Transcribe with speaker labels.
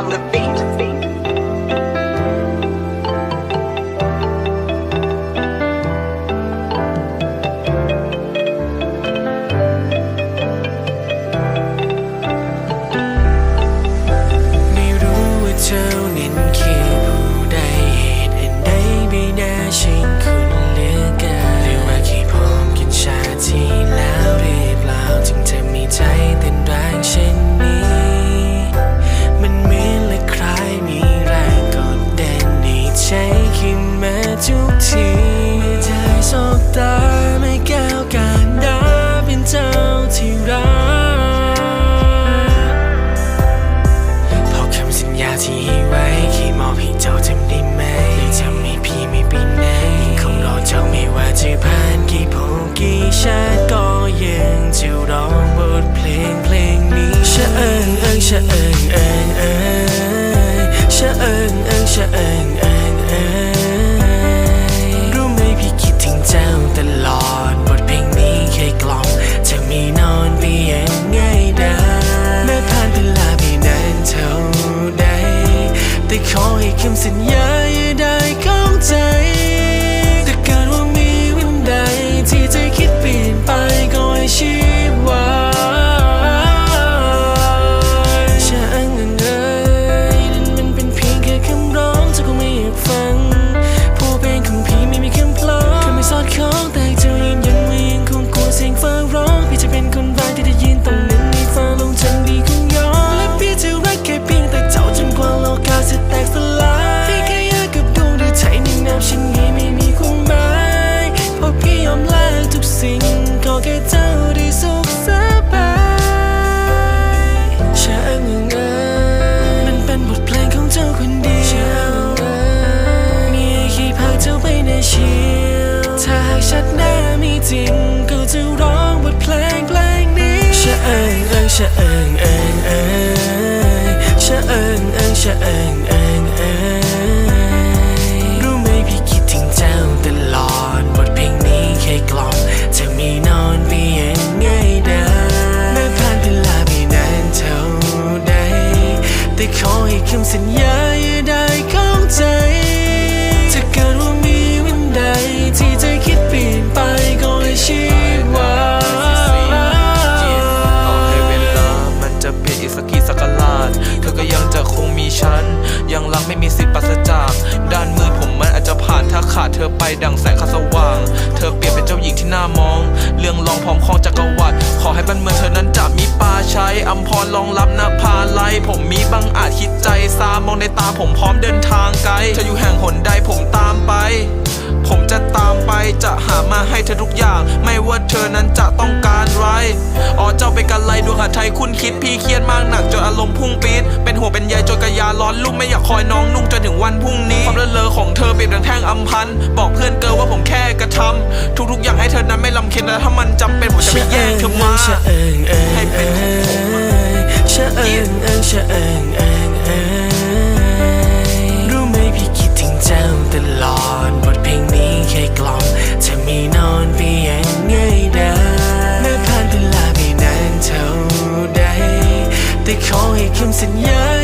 Speaker 1: I'm the
Speaker 2: ญาที่ให้ไว้แค่มอบให้เจ้าจำได้ไหมเลยทำให้พี่ไม่ไปไหนยังคงรอเจ้าไม่ว่าจะผ่านกี่ภพกี่ชาติก็ยังจะร้องบทเพลงเพลงนี้ชะเอิงเอิงชะเอิงเอิงเอิงชะเอิงเอิงชะเอิงเอิง ขอ ว่าง เธอเปลี่ยนเป็นเจ้าหญิ
Speaker 3: งที่น่ามอง เรื่องรองพร้อมครองจักรวรรดิขอให้บ้านเมืองเธอนั้นจะมีปาใช้อำพรรองรับนภาไลผมมีบังอาจคิดใจซามองในตาผมพร้อมเดินทางไกลเธออยู่แห่ จะหามาให้เธอทุกอย่าง ไม่ว่าเธอนั้นจะต้องการไรอ๋อเจ้าเป็นกันไรดวงหาไทยคุณคิดพี่เครียดมากหนักจนอารมณ์พุ่งปี๊ดเป็นหัวงเป็นใยจนกระยาร้อนลุ่มไม่อยากคอยน้องนุ่งจนถึงวันพรุ่งนี้ความเลอะเลอของเธอเปรียบดังแท่งอำพันบอกเพื่อนเกิว่าผมแค่กระทำทุกๆอย่างให้เธอนั้นไม่ลำเค็ญแต่ถ้ามันจำเป็นผมจะไม่แย่งเธอมาให้เป็นของผม
Speaker 2: เอิงเอิงเอิงเอิง คำสัญญา